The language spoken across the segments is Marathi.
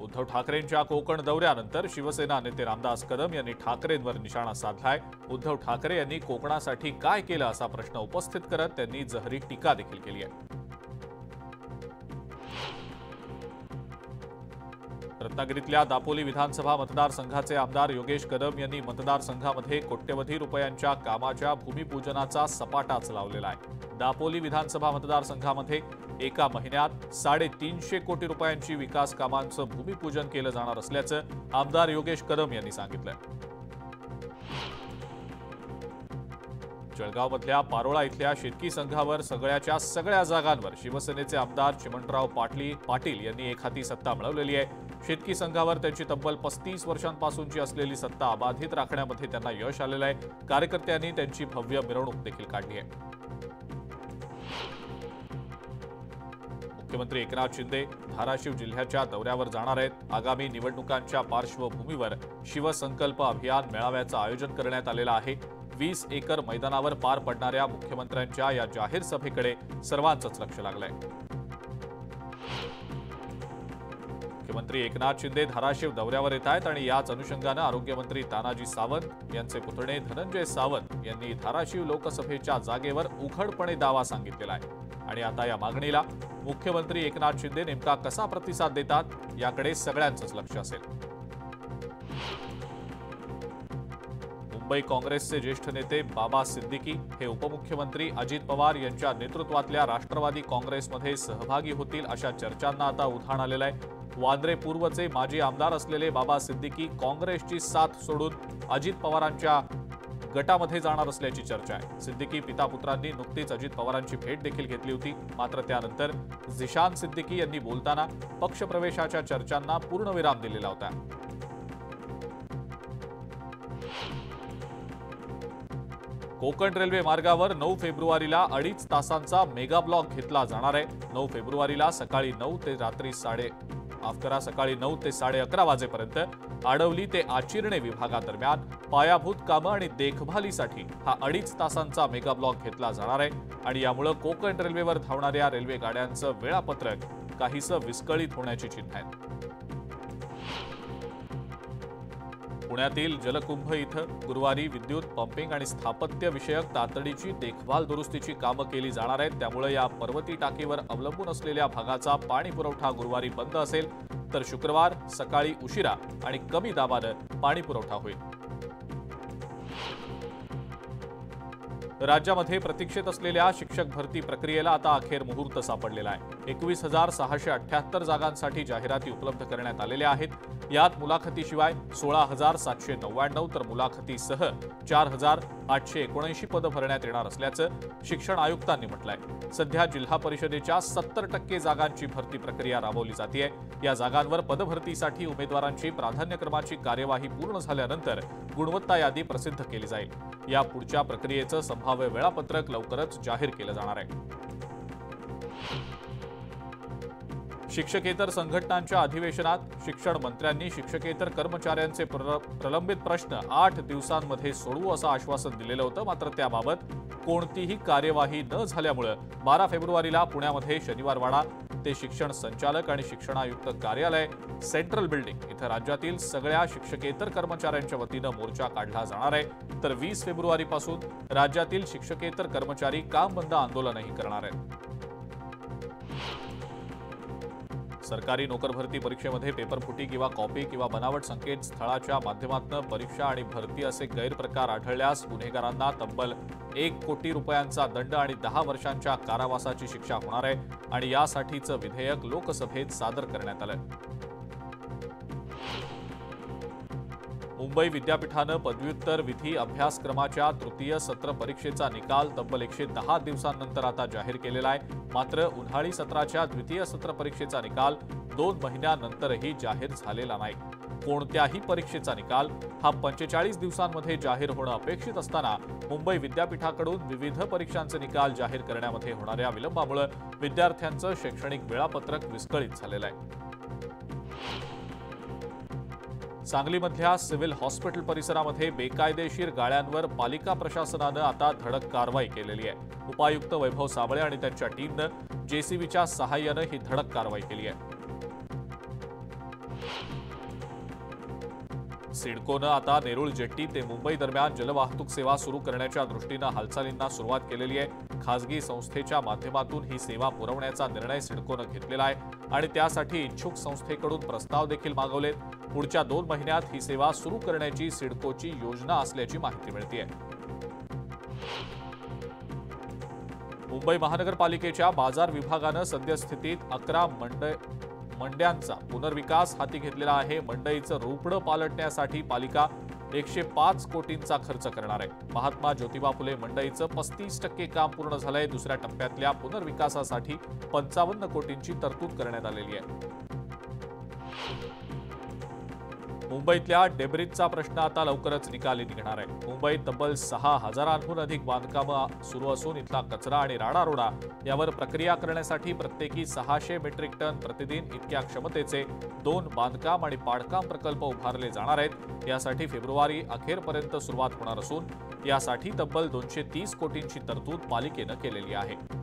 उद्धव ठाकरेंच्या कोकण दौऱ्यानंतर शिवसेना नेते रामदास कदम यांनी ठाकरेंवर निशाणा साधलाय. उद्धव ठाकरे यांनी कोकणासाठी काय केलं असा प्रश्न उपस्थित करत त्यांनी जहरी टीका देखील केली आहे. रत्नागिरीतल्या दापोली विधानसभा मतदारसंघाचे आमदार योगेश कदम यांनी मतदारसंघामध्ये कोट्यवधी रुपयांच्या कामाच्या भूमिपूजनाचा सपाटाच लावलेला आहे. दापोली विधानसभा मतदारसंघामध्ये एका महिन्यात साडेतीनशे कोटी रुपयांची विकास कामांचं भूमिपूजन केलं जाणार असल्याचं आमदार योगेश कदम यांनी सांगितलं जळगावमधल्या पारोळा इथल्या शेतकी संघावर सगळ्याच्या सगळ्या जागांवर शिवसेनेचे आमदार चिमणराव पाटली पाटील यांनी एक हाती सत्ता मिळवलेली आहे. शेतकी संघावर त्यांची तब्बल पस्तीस वर्षांपासूनची असलेली सत्ता अबाधित राखण्यामध्ये त्यांना यश आलेलं आहे. कार्यकर्त्यांनी त्यांची भव्य मिरवणूक देखील काढली आहे. मुख्यमंत्री एकनाथ शिंदे धाराशिव जिल्ह्याच्या दौऱ्यावर जाणार आहेत. आगामी निवडणुकांच्या पार्श्वभूमीवर शिवसंकल्प अभियान मेळाव्याचं आयोजन करण्यात आलेलं आहे. वीस एकर मैदानावर पार पडणाऱ्या मुख्यमंत्र्यांच्या या जाहीर सभेकडे सर्वांचंच लक्ष लागलंय. मुख्यमंत्री एकनाथ शिंदे धाराशिव दौऱ्यावर येत आहेत आणि याच अनुषंगानं आरोग्यमंत्री तानाजी सावंत यांचे पुतणे धनंजय सावंत यांनी धाराशिव लोकसभेच्या जागेवर उघडपणे दावा सांगितलेला आहे. आणि आता या मागणीला मुख्यमंत्री एकनाथ शिंदे नेमका कसा प्रतिसाद देतात याकडे सगळ्यांचंच लक्ष असेल. मुंबई काँग्रेसचे ज्येष्ठ नेते बाबा सिद्दीकी हे उपमुख्यमंत्री अजित पवार यांच्या नेतृत्वातल्या राष्ट्रवादी काँग्रेसमध्ये सहभागी होतील अशा चर्चांना आता उधाण आलेलं आहे. वांद्रे पूर्वचे माजी आमदार असलेले बाबा सिद्दीकी काँग्रेसची साथ सोडून अजित पवारांच्या गटामध्ये जाणार असल्याची चर्चा आहे. सिद्दीकी पिता पुत्रांनी नुकतीच अजित पवारांची भेट देखील घेतली होती. मात्र त्यानंतर झिशान सिद्दीकी यांनी बोलताना पक्षप्रवेशाच्या चर्चांना पूर्णविराम दिलेला होता. कोकण रेल्वे मार्गावर नऊ फेब्रुवारीला अडीच तासांचा मेगा ब्लॉक घेतला जाणार आहे. नऊ फेब्रुवारीला सकाळी नऊ ते रात्री साडे अकरा सकाळी नऊ ते साडे अकरा वाजेपर्यंत आडवली ते आचिरणे विभागादरम्यान पायाभूत कामं आणि देखभालीसाठी हा अडीच तासांचा मेगा ब्लॉक घेतला जाणार आहे आणि यामुळं कोकण रेल्वेवर धावणाऱ्या रेल्वे गाड्यांचं वेळापत्रक काहीसं विस्कळीत होण्याची चिन्ह आहेत. पुण्यातील जलकुंभ इथं गुरुवारी विद्युत पंपिंग आणि स्थापत्य विषयक तातडीची देखभाल दुरुस्तीची कामं केली जाणार आहेत. त्यामुळे या पर्वती टाकीवर अवलंबून असलेल्या भागाचा पाणी पुरवठा गुरुवारी बंद असेल तर शुक्रवार सकाळी उशिरा आणि कमी दाबानं पाणी पुरवठा होईल. राज्यामध्ये प्रतीक्षेत असलेल्या शिक्षक भरती प्रक्रियेला आता अखेर मुहूर्त सापडलेला आहे. एकवीस हजार सहाशे अठ्याहत्तर जागांसाठी जाहिराती उपलब्ध करण्यात आलेल्या आहेत. यात मुलाखतीशिवाय सोळा हजार सातशे नव्याण्णव तर मुलाखतीसह चार हजार आठशे एकोणऐंशी पदं भरण्यात येणार असल्याचं शिक्षण आयुक्तांनी म्हटलंय. सध्या जिल्हा परिषदेच्या सत्तर टक्के जागांची भरती प्रक्रिया राबवली जाते या जागांवर पदभरतीसाठी उमेदवारांची प्राधान्यक्रमाची कार्यवाही पूर्ण झाल्यानंतर गुणवत्ता यादी प्रसिद्ध केली जाईल. या पुढच्या प्रक्रियेचं संभाव्य वेळापत्रक लवकरच जाहीर केलं जाणार आहे. शिक्षकेतर संघटनांच्या अधिवेशनात शिक्षण मंत्र्यांनी शिक्षकेतर कर्मचाऱ्यांचे प्र- प्रलंबित प्रश्न आठ दिवसांमध्ये सोडवू असं आश्वासन दिलेलं होतं मात्र त्याबाबत कोणतीही कार्यवाही न झाल्यामुळं बारा फेब्रुवारीला पुण्यामध्ये शनिवारवाडा ते शिक्षण संचालक आणि शिक्षणायुक्त कार्यालय सेंट्रल बिल्डिंग इथं राज्यातील सगळ्या शिक्षकेतर कर्मचाऱ्यांच्या वतीनं मोर्चा काढला जाणार आहे. तर वीस फेब्रुवारीपासून राज्यातील शिक्षकेतर कर्मचारी काम बंद आंदोलनही करणार आहेत. सरकारी नोकर भरती परीक्षेमध्ये पेपरफुटी किंवा कॉपी किंवा बनावट संकेत स्थळाच्या माध्यमातून परीक्षा आणि भरती असे गैरप्रकार आढळल्यास गुन्हेगारांना तब्बल एक कोटी रुपयांचा दंड आणि दहा वर्षांच्या कारावासाची शिक्षा होणार आहे आणि यासाठीचं विधेयक लोकसभेत सादर करण्यात आलं मुंबई विद्यापीठानं पदव्युत्तर विधी अभ्यासक्रमाच्या तृतीय सत्र परीक्षेचा निकाल तब्बल एकशे दहा दिवसांनंतर आता जाहीर केलेला आहे. मात्र उन्हाळी सत्राच्या द्वितीय सत्र परीक्षेचा निकाल दोन महिन्यानंतरही जाहीर झालेला नाही. कोणत्याही परीक्षेचा निकाल हा पंचेचाळीस दिवसांमध्ये जाहीर होणं अपेक्षित असताना मुंबई विद्यापीठाकडून विविध परीक्षांचे निकाल जाहीर करण्यामध्ये होणाऱ्या विलंबामुळे विद्यार्थ्यांचं शैक्षणिक वेळापत्रक विस्कळीत झालेलं आहे. सांगलीमधल्या सिव्हिल हॉस्पिटल परिसरामध्ये बेकायदेशीर गाळ्यांवर पालिका प्रशासनानं आता धडक कारवाई केलेली आहे. उपायुक्त वैभव साबळे आणि त्यांच्या टीमनं जेसीबीच्या सहाय्यानं ही धडक कारवाई केली आहे. सिडकोनं आता नेरुळ जेट्टी ते मुंबई दरम्यान जलवाहतूक सेवा सुरू करण्याच्या दृष्टीनं हालचालींना सुरुवात केलेली आहे. खासगी संस्थेच्या माध्यमातून ही सेवा पुरवण्याचा निर्णय सिडकोनं घेतलेला आहे आणि त्यासाठी इच्छुक संस्थेकडून प्रस्ताव देखील मागवलेत. पुढच्या दोन महिन्यात ही सेवा सुरू करण्याची सिडकोची योजना असल्याची माहिती मिळते मुंबई महानगरपालिकेच्या बाजार विभागानं सद्यस्थितीत अकरा मंडळ मंड्यांचा पुनर्विकास हाती घेतलेला आहे. मंडईचं रोपडं पालटण्यासाठी पालिका एकशे पाच कोटींचा खर्च करणार आहे. महात्मा ज्योतिबा फुले मंडईचं पस्तीस टक्के काम पूर्ण झालंय. दुसऱ्या टप्प्यातल्या पुनर्विकासासाठी पंचावन्न कोटींची तरतूद करण्यात आलेली आहे. मुंबईतल्या डेब्रिजचा प्रश्न आता लवकरच निकाली निघणार आहे. मुंबईत तब्बल सहा हजारांहून अधिक बांधकामं सुरू असून इथला कचरा आणि राडारोडा यावर प्रक्रिया करण्यासाठी प्रत्येकी सहाशे मेट्रिक टन प्रतिदिन इतक्या क्षमतेचे दोन बांधकाम आणि पाडकाम प्रकल्प उभारले जाणार आहेत. यासाठी फेब्रुवारी अखेरपर्यंत सुरुवात होणार असून यासाठी तब्बल दोनशे तीस कोटींची तरतूद पालिकेनं केलेली आहे.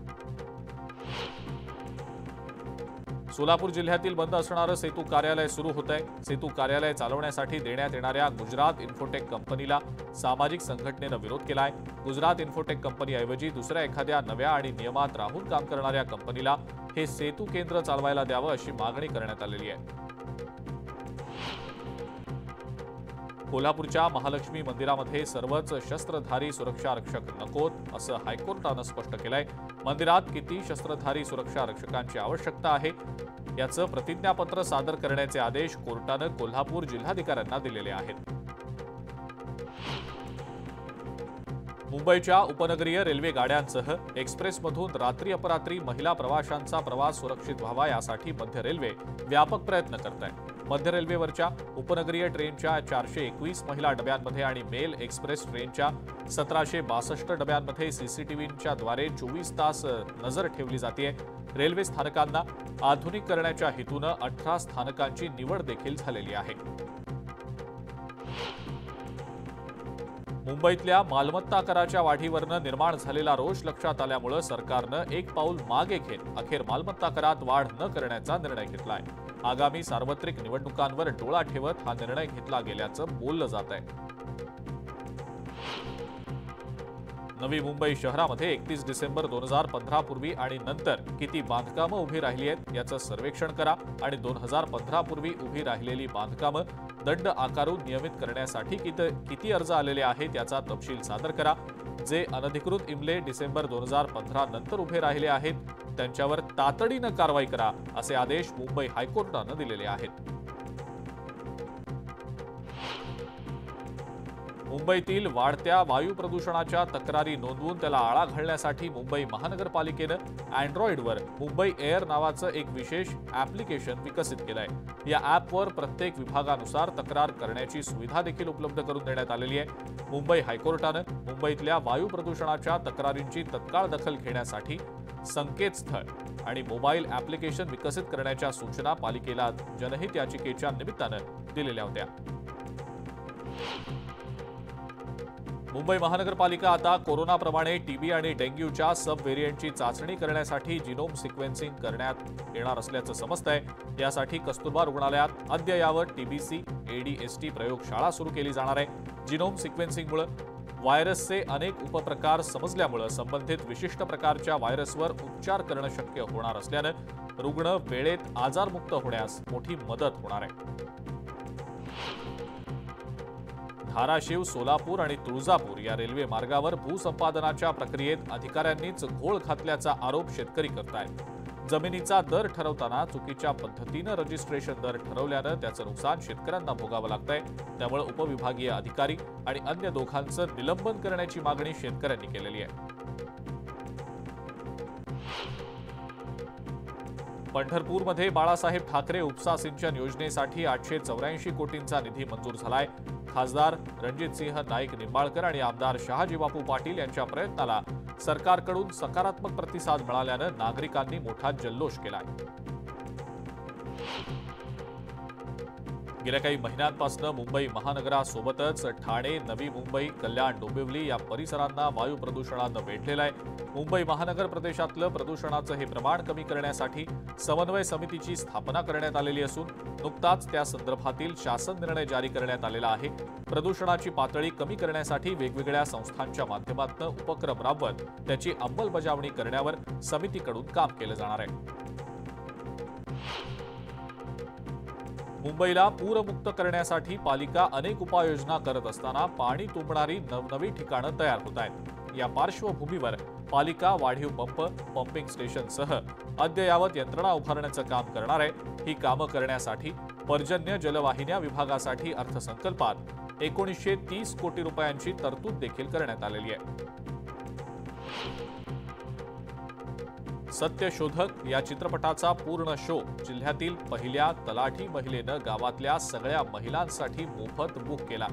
सोलापूर जिल्ह्यातील बंद असणारं सेतू कार्यालय सुरू होत आहे. सेतू कार्यालय चालवण्यासाठी देण्यात येणाऱ्या गुजरात इन्फोटेक कंपनीला सामाजिक संघटनेनं विरोध केलाय. गुजरात इन्फोटेक कंपनीऐवजी दुसऱ्या एखाद्या नव्या आणि नियमात राहून काम करणाऱ्या कंपनीला हे सेतू केंद्र चालवायला द्यावं अशी मागणी करण्यात आलेली आहे. कोल्हापूरच्या महालक्ष्मी मंदिरामध्ये सर्वच शस्त्रधारी सुरक्षा रक्षक नकोत असं हायकोर्टानं स्पष्ट केलंय. मंदिरात किती शस्त्रधारी सुरक्षा रक्षकांची आवश्यकता आहे याचं प्रतिज्ञापत्र सादर करण्याचे आदेश कोर्टानं कोल्हापूर जिल्हाधिकाऱ्यांना दिलेले आहेत. मुंबईच्या उपनगरीय रेल्वे गाड्यांसह एक्सप्रेसमधून रात्री अपरात्री महिला प्रवाशांचा प्रवास सुरक्षित व्हावा यासाठी मध्य रेल्वे व्यापक प्रयत्न करत आहे. मध्य रेल्वेवरच्या उपनगरीय ट्रेनच्या चारशे एकवीस महिला डब्यांमध्ये आणि मेल एक्सप्रेस ट्रेनच्या सतराशे बासष्ट डब्यांमध्ये सीसीटीव्हीच्या द्वारे चोवीस तास नजर ठेवली जाते रेल्वे स्थानकांना आधुनिक करण्याच्या हेतूनं अठरा स्थानकांची निवड देखील झालेली आहे. मुंबईतल्या मालमत्ता कराच्या वाढीवरनं निर्माण झालेला रोष लक्षात आल्यामुळं सरकारनं एक पाऊल मागे घेत अखेर मालमत्ता करात वाढ न करण्याचा निर्णय घेतलाय. आगामी सार्वत्रिक निवडणुकांवर डोळा ठेवत हा निर्णय घेतला गेल्याचं बोललं जात आहे. नवी मुंबई शहरामध्ये एकतीस डिसेंबर दोन हजार पंधरा पूर्वी आणि नंतर किती बांधकामं उभी राहिली आहेत याचं सर्वेक्षण करा आणि दोन हजार पंधरा पूर्वी उभी राहिलेली बांधकामं दंड आकारून नियमित करण्यासाठी किती किती अर्ज आलेले आहेत याचा तपशील सादर करा. जे अनधिकृत इमले डिसेंबर दोन हजार पंधरा नंतर उभे राहिले आहेत त्यांच्यावर तातडीनं कारवाई करा असे आदेश मुंबई हायकोर्टानं दिलेले आहेत. मुंबईतील वाढत्या वायू प्रदूषणाच्या तक्रारी नोंदवून त्याला आळा घालण्यासाठी मुंबई महानगरपालिकेनं अँड्रॉइडवर मुंबई एअर नावाचं एक विशेष ॲप्लिकेशन विकसित केलं आहे या ॲपवर प्रत्येक विभागानुसार तक्रार करण्याची सुविधा देखील उपलब्ध करून देण्यात आलेली आहे. मुंबई हायकोर्टानं मुंबईतल्या वायू प्रदूषणाच्या तक्रारींची तत्काळ दखल घेण्यासाठी संकेतस्थळ आणि मोबाईल ॲप्लिकेशन विकसित करण्याच्या सूचना पालिकेला जनहित याचिकेच्या निमित्तानं दिलेल्या होत्या. मुंबई महानगरपालिका आता कोरोनाप्रमाणे टीबी आणि डेंग्यूच्या सब व्हेरियंटची चाचणी करण्यासाठी जिनोम सिक्वेन्सिंग करण्यात येणार असल्याचं समजतंय. यासाठी कस्तुरबा रुग्णालयात अद्ययावत टीबीसी एडीएसटी प्रयोगशाळा सुरू केली जाणार आहे. जिनोम सिक्वेन्सिंगमुळे व्हायरसचे अनेक उपप्रकार समजल्यामुळं संबंधित विशिष्ट प्रकारच्या व्हायरसवर उपचार करणं शक्य होणार असल्यानं रुग्ण वेळेत आजारमुक्त होण्यास मोठी मदत होणार आहे. धाराशिव सोलापूर आणि तुळजापूर या रेल्वे मार्गावर भूसंपादनाच्या प्रक्रियेत अधिकाऱ्यांनीच घोळ घातल्याचा आरोप शेतकरी करतायत. जमिनीचा दर ठरवताना चुकीच्या पद्धतीनं रजिस्ट्रेशन दर ठरवल्यानं त्याचं नुकसान शेतकऱ्यांना भोगावं लागतंय. त्यामुळे उपविभागीय अधिकारी आणि अन्य दोघांचं निलंबन करण्याची मागणी शेतकऱ्यांनी केलेली आहे. पंढरपूरमध्ये बाळासाहेब ठाकरे उपसा सिंचन योजनेसाठी आठशे चौऱ्याऐंशी कोटींचा निधी मंजूर झालाय. खासदार रणजितसिंह नाईक निंबाळकर आणि आमदार शहाजीबापू पाटील यांच्या प्रयत्नाला सरकारकडून सकारात्मक प्रतिसाद मिळाल्यानं नागरिकांनी मोठा जल्लोष केलाय. गेल्या काही महिन्यांपासून मुंबई महानगरासोबतच ठाणे नवी मुंबई कल्याण डोंबिवली या परिसरांना वायू प्रदूषणानं वेढलेलं आहे. मुंबई महानगर प्रदेशातलं प्रदूषणाचं हे प्रमाण कमी करण्यासाठी समन्वय समितीची स्थापना करण्यात आलेली असून नुकताच त्या संदर्भातील शासन निर्णय जारी करण्यात आलेला आहे. प्रदूषणाची पातळी कमी करण्यासाठी वेगवेगळ्या संस्थांच्या माध्यमातून उपक्रम राबवत त्याची अंमलबजावणी करण्यावर समितीकडून काम केलं जाणार आहे. मुंबईला पूरमुक्त करण्यासाठी पालिका अनेक उपाययोजना करत असताना पाणी तुंबणारी नवनवी ठिकाणं तयार होत आहेत. या पार्श्वभूमीवर पालिका वाढीव पंप पंपिंग स्टेशनसह अद्ययावत यंत्रणा उभारण्याचं काम करणार आहे. ही कामं करण्यासाठी पर्जन्य जलवाहिन्या विभागासाठी अर्थसंकल्पात एकोणीसशे तीस कोटी रुपयांची तरतूद देखील करण्यात आलेली आहे. सत्यशोधक या चित्रपटाचा पूर्ण शो जिल्ह्यातील पहिल्या तलाठी महिलेनं गावातल्या सगळ्या महिलांसाठी मोफत बुक केला.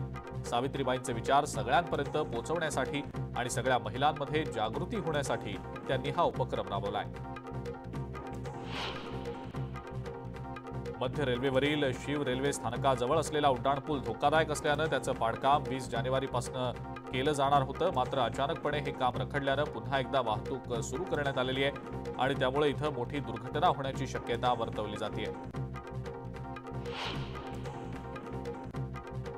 सावित्रीबाईंचे विचार सगळ्यांपर्यंत पोहोचवण्यासाठी आणि सगळ्या महिलांमध्ये जागृती होण्यासाठी त्यांनी हा उपक्रम राबवलाय. मध्य रेल्वेवरील शिव रेल्वे स्थानकाजवळ असलेला उड्डाणपूल धोकादायक असल्यानं त्याचं बांधकाम वीस जानेवारीपासून केलं जाणार होतं. मात्र अचानकपणे हे काम रखडल्यानं पुन्हा एकदा वाहतूक सुरू करण्यात आलेली आहे आणि त्यामुळे इथं मोठी दुर्घटना होण्याची शक्यता वर्तवली जाते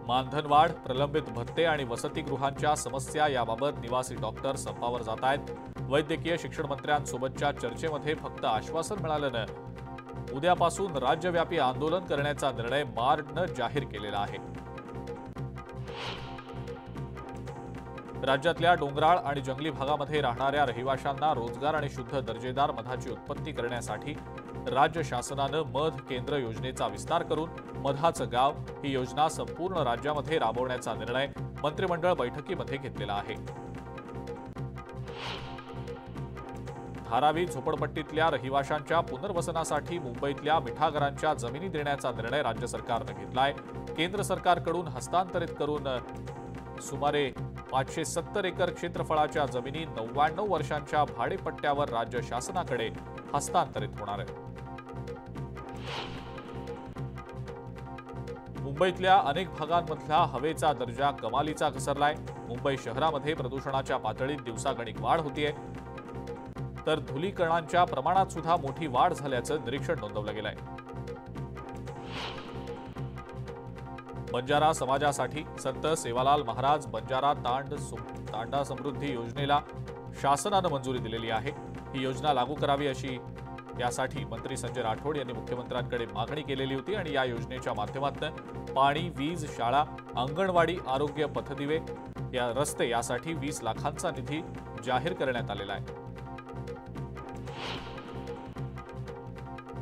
मानधनवाढ प्रलंबित भत्ते आणि वसतिगृहांच्या समस्या याबाबत निवासी डॉक्टर संपावर जात आहेत वैद्यकीय शिक्षण मंत्र्यांसोबतच्या चर्चेमध्ये फक्त आश्वासन मिळाल्यानं उद्यापासून राज्यव्यापी आंदोलन करण्याचा निर्णय मार्डनं जाहीर केलेला आहे. राज्यातल्या डोंगराळ आणि जंगली भागामध्ये राहणाऱ्या रहिवाशांना रोजगार आणि शुद्ध दर्जेदार मधाची उत्पत्ती करण्यासाठी राज्य शासनानं मध केंद्र योजनेचा विस्तार करून मधाचं गाव ही योजना संपूर्ण राज्यामध्ये राबवण्याचा निर्णय मंत्रिमंडळ बैठकीमध्ये घेतलेला आहे. धारावी झोपडपट्टीतल्या रहिवाशांच्या पुनर्वसनासाठी मुंबईतल्या मिठागरांच्या जमिनी देण्याचा निर्णय राज्य सरकारनं घेतलाय. केंद्र सरकारकडून हस्तांतरित करून सुमारे पाचशे सत्तर एकर क्षेत्रफळाच्या जमिनी नव्याण्णव वर्षांच्या भाडेपट्ट्यावर राज्य शासनाकडे हस्तांतरित होणार आहे. मुंबईतल्या अनेक भागांमधला हवेचा दर्जा कमालीचा घसरलाय. मुंबई शहरामध्ये प्रदूषणाच्या पातळीत दिवसागणिक वाढ होतीये. तर धुलीकणांच्या प्रमाणात सुद्धा मोठी वाढ झाल्याचं निरीक्षण नोंदवलं गेलंय. बंजारा समाजासाठी संत सेवालाल महाराज बंजारा तांड तांडा समृद्धी योजनेला शासनानं मंजुरी दिलेली आहे. ही योजना लागू करावी अशी यासाठी मंत्री संजय राठोड यांनी मुख्यमंत्र्यांकडे मागणी केलेली होती आणि या योजनेच्या माध्यमातून पाणी वीज शाळा अंगणवाडी आरोग्य पथदिवे या रस्ते यासाठी वीस लाखांचा निधी जाहीर करण्यात आलेला आहे.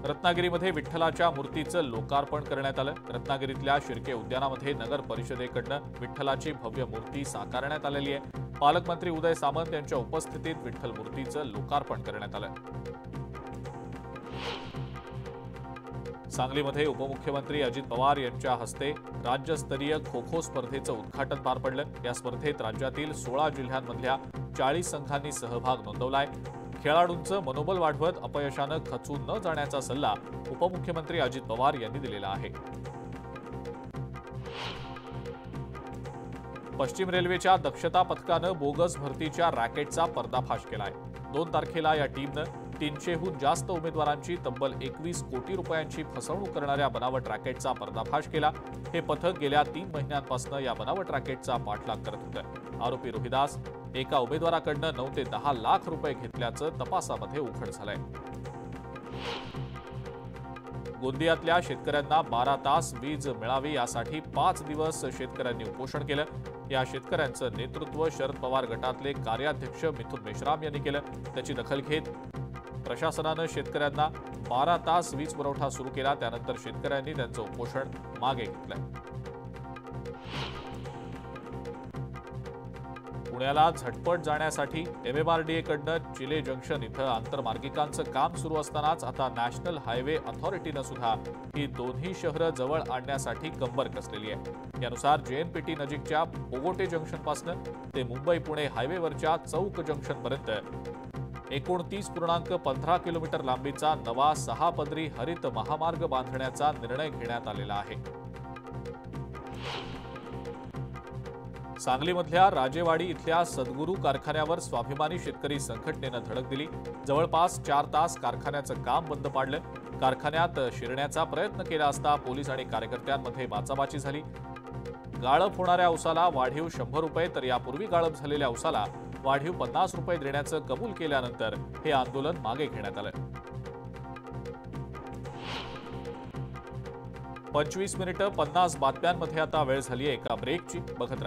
रत्नागिरीमध्ये विठ्ठलाच्या मूर्तीचं लोकार्पण करण्यात आलं. रत्नागिरीतल्या शिर्के उद्यानामध्ये नगर परिषदेकडनं विठ्ठलाची भव्य मूर्ती साकारण्यात आलेली आहे. पालकमंत्री उदय सामंत यांच्या उपस्थितीत विठ्ठल मूर्तीचं लोकार्पण करण्यात आलं. सांगलीमध्ये उपमुख्यमंत्री अजित पवार यांच्या हस्ते राज्यस्तरीय खो खो स्पर्धेचं उद्घाटन पार पडलं. या स्पर्धेत राज्यातील सोळा जिल्ह्यांमधल्या चाळीस संघांनी सहभाग नोंदवलाय खेळाडूंचं मनोबल वाढवत अपयशानं खचून न जाण्याचा सल्ला उपमुख्यमंत्री अजित पवार यांनी दिलेला आहे. पश्चिम रेल्वेच्या दक्षता पथकानं बोगस भरतीच्या रॅकेटचा पर्दाफाश केला आहे दोन तारखेला या टीमनं तीनशेहून जास्त उमेदवारांची तब्बल एकवीस कोटी रुपयांची फसवणूक करणाऱ्या बनावट रॅकेटचा पर्दाफाश केला. हे पथक गेल्या तीन महिन्यांपासून या बनावट रॅकेटचा पाठलाग करत होतं. आरोपी रोहिदास एका उमेदवाराकडनं नऊ ते दहा लाख रुपये घेतल्याचं तपासामध्ये उघड झालंय. गोंदियातल्या शेतकऱ्यांना बारा तास वीज मिळावी यासाठी पाच दिवस शेतकऱ्यांनी उपोषण केलं. या शेतकऱ्यांचं नेतृत्व शरद पवार गटातले कार्याध्यक्ष मिथुन मेश्राम यांनी केलं. त्याची दखल घेत प्रशासनानं शेतकऱ्यांना बारा तास वीज पुरवठा सुरू केला. त्यानंतर शेतकऱ्यांनी त्यांचं उपोषण मागे घेतलं पुण्याला झटपट जाण्यासाठी एमएमआरडीएकडनं चिले जंक्शन इथं आंतरमार्गिकांचं काम सुरू असतानाच आता नॅशनल हायवे अथॉरिटीनं सुद्धा ही दोन्ही शहरं जवळ आणण्यासाठी कंबर कसलेली आहे. यानुसार जेएनपीटी नजीकच्या पोगोटे जंक्शनपासनं ते मुंबई पुणे हायवेवरच्या चौक जंक्शनपर्यंत एकोणतीस पूर्णांक पंधरा किलोमीटर लांबीचा नवा सहा पदरी हरित महामार्ग बांधण्याचा निर्णय घेण्यात आलेला आहे. सांगलीमधल्या राजेवाडी इथल्या सद्गुरू कारखान्यावर स्वाभिमानी शेतकरी संघटनेनं धडक दिली. जवळपास चार तास कारखान्याचं काम बंद पाडलं. कारखान्यात शिरण्याचा प्रयत्न केला असता पोलीस आणि कार्यकर्त्यांमध्ये बाचाबाची झाली. गाळप होणाऱ्या उसाला वाढीव शंभर रुपये तर यापूर्वी गाळप झालेल्या उसाला वाढीव पन्नास रुपये देण्याचं कबूल केल्यानंतर हे आंदोलन मागे घेण्यात आलं. पंचवीस मिनिटं पन्नास बातम्यांमध्ये आता वेळ झाली एका ब्रेकची बघत